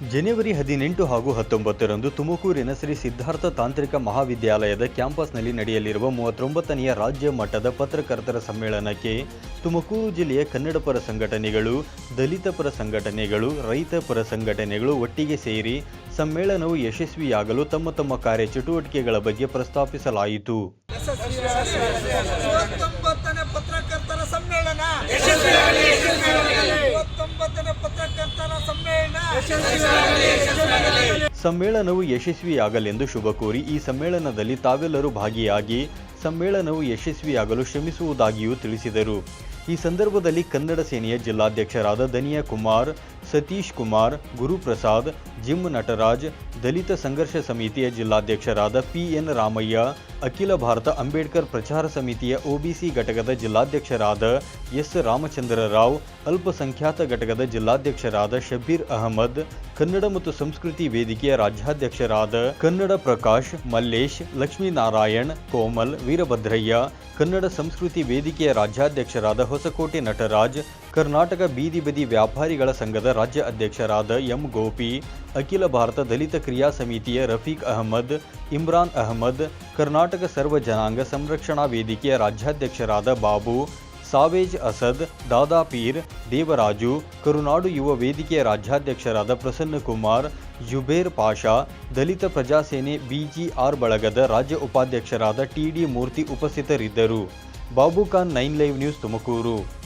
ಜನವರಿ ಹದಿನೆಂಟು ಹಾಗೂ ಹತ್ತೊಂಬತ್ತರಂದು ತುಮಕೂರಿನ ಶ್ರೀ ಸಿದ್ಧಾರ್ಥ ತಾಂತ್ರಿಕ ಮಹಾವಿದ್ಯಾಲಯದ ಕ್ಯಾಂಪಸ್ನಲ್ಲಿ ನಡೆಯಲಿರುವ ಮೂವತ್ತೊಂಬತ್ತನೆಯ ರಾಜ್ಯ ಮಟ್ಟದ ಪತ್ರಕರ್ತರ ಸಮ್ಮೇಳನಕ್ಕೆ ತುಮಕೂರು ಜಿಲ್ಲೆಯ ಕನ್ನಡ ಪರ ಸಂಘಟನೆಗಳು, ದಲಿತ ಪರ ಸಂಘಟನೆಗಳು, ರೈತ ಪರ ಸಂಘಟನೆಗಳು ಒಟ್ಟಿಗೆ ಸೇರಿ ಸಮ್ಮೇಳನವು ಯಶಸ್ವಿಯಾಗಲು ತಮ್ಮ ತಮ್ಮ ಕಾರ್ಯಚಟುವಟಿಕೆಗಳ ಬಗ್ಗೆ ಪ್ರಸ್ತಾಪಿಸಲಾಯಿತು. ಸಮ್ಮೇಳನವು ಯಶಸ್ವಿಯಾಗಲೆಂದು ಶುಭ ಕೋರಿ ಈ ಸಮ್ಮೇಳನದಲ್ಲಿ ತಾವೆಲ್ಲರೂ ಭಾಗಿಯಾಗಿ ಸಮ್ಮೇಳನವು ಯಶಸ್ವಿಯಾಗಲು ಶ್ರಮಿಸುವುದಾಗಿಯೂ ತಿಳಿಸಿದರು. ಈ ಸಂದರ್ಭದಲ್ಲಿ ಕನ್ನಡ ಸೇನೆಯ ಜಿಲ್ಲಾಧ್ಯಕ್ಷರಾದ ದನಿಯಾ ಕುಮಾರ್ ಸತೀಶ್ ಕುಮಾರ್ ಗುರುಪ್ರಸಾದ್ ಜಿಮ್ ನಟರಾಜ್ ದಲಿತ ಸಂಘರ್ಷ ಸಮಿತಿಯ ಜಿಲ್ಲಾಧ್ಯಕ್ಷರಾದ ಪಿಎನ್ ರಾಮಯ್ಯ ಅಖಿಲ ಭಾರತ ಅಂಬೇಡ್ಕರ್ ಪ್ರಚಾರ ಸಮಿತಿಯ ಒಬಿಸಿ ಘಟಕದ ಜಿಲ್ಲಾಧ್ಯಕ್ಷರಾದ ಎಸ್ ರಾಮಚಂದ್ರ ರಾವ್ ಅಲ್ಪಸಂಖ್ಯಾತ ಘಟಕದ ಜಿಲ್ಲಾಧ್ಯಕ್ಷರಾದ ಶಬೀರ್ ಅಹಮದ್ ಕನ್ನಡ ಮತ್ತು ಸಂಸ್ಕೃತಿ ವೇದಿಕೆಯ ರಾಜ್ಯಾಧ್ಯಕ್ಷರಾದ ಕನ್ನಡ ಪ್ರಕಾಶ್ ಮಲ್ಲೇಶ್ ಲಕ್ಷ್ಮೀನಾರಾಯಣ್ ಕೋಮಲ್ ವೀರಭದ್ರಯ್ಯ ಕನ್ನಡ ಸಂಸ್ಕೃತಿ ವೇದಿಕೆಯ ರಾಜ್ಯಾಧ್ಯಕ್ಷರಾದ ಹೊಸಕೋಟೆ ನಟರಾಜ್ ಕರ್ನಾಟಕ ಬೀದಿ ಬದಿ ವ್ಯಾಪಾರಿಗಳ ಸಂಘದ ರಾಜ್ಯ ಅಧ್ಯಕ್ಷರಾದ ಎಂ ಗೋಪಿ, ಅಖಿಲ ಭಾರತ ದಲಿತ ಕ್ರಿಯಾ ಸಮಿತಿಯ ರಫೀಕ್ ಅಹಮದ್, ಇಮ್ರಾನ್ ಅಹಮದ್, ಕರ್ನಾಟಕ ಸರ್ವ ಜನಾಂಗ ಸಂರಕ್ಷಣಾ ವೇದಿಕೆಯ ರಾಜ್ಯಾಧ್ಯಕ್ಷರಾದ ಬಾಬು, ಸಾವೇಜ್ ಅಸದ್, ದಾದಾ ಪೀರ್, ದೇವರಾಜು, ಕರುನಾಡು ಯುವ ವೇದಿಕೆಯ ರಾಜ್ಯಾಧ್ಯಕ್ಷರಾದ ಪ್ರಸನ್ನ ಕುಮಾರ್, ಜುಬೇರ್ ಪಾಷಾ, ದಲಿತ ಪ್ರಜಾಸೇನೆ ಬಿಜಿಆರ್ ಬಳಗದ ರಾಜ್ಯ ಉಪಾಧ್ಯಕ್ಷರಾದ ಟಿಡಿ ಮೂರ್ತಿ ಉಪಸ್ಥಿತರಿದ್ದರು. Babu Khan nine live news Tumakuru.